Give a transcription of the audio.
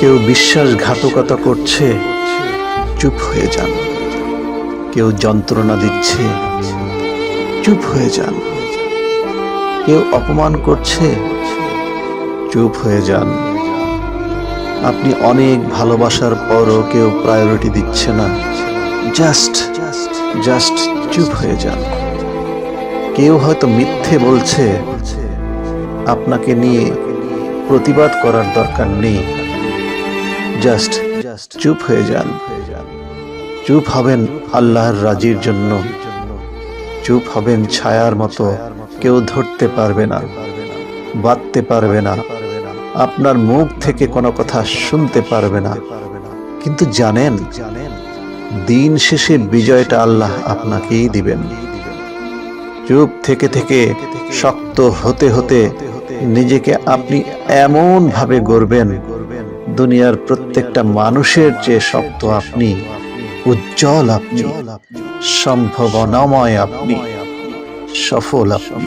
কেউ বিশ্বাসঘাতকতা করছে, চুপ হয়ে যান। কেউ যন্ত্রণা দিচ্ছে, চুপ হয়ে যান। কেউ অপমান করছে, চুপ হয়ে যান। আপনি অনেক ভালোবাসার পরও কেউ প্রায়োরিটি দিচ্ছে না। জাস্ট জাস্ট চুপ হয়ে যান। কেউ হয়তো মিথ্যে বলছে, আপনাকে নিয়ে প্রতিবাদ করার দরকার নেই। জাস্ট জাস্ট চুপ হয়ে যান। চুপ হবেন আল্লাহর রাজির জন্য। চুপ হবেন ছায়ার মতো। কেউ ধরতে পারবে না, বাঁধতে পারবে না। আপনার মুখ থেকে কোনো কথা শুনতে পারবে না। কিন্তু জানেন, দিন শেষে বিজয়টা আল্লাহ আপনাকেই দিবেন। চুপ থেকে থেকে শক্ত হতে হতে নিজেকে আপনি এমন ভাবে গড়বেন দুনিয়ার প্রত্যেকটা মানুষের যে শক্ত আপনি উজ্জ্বল আপনি সম্ভাবনাময় আপনি সফল আপনি।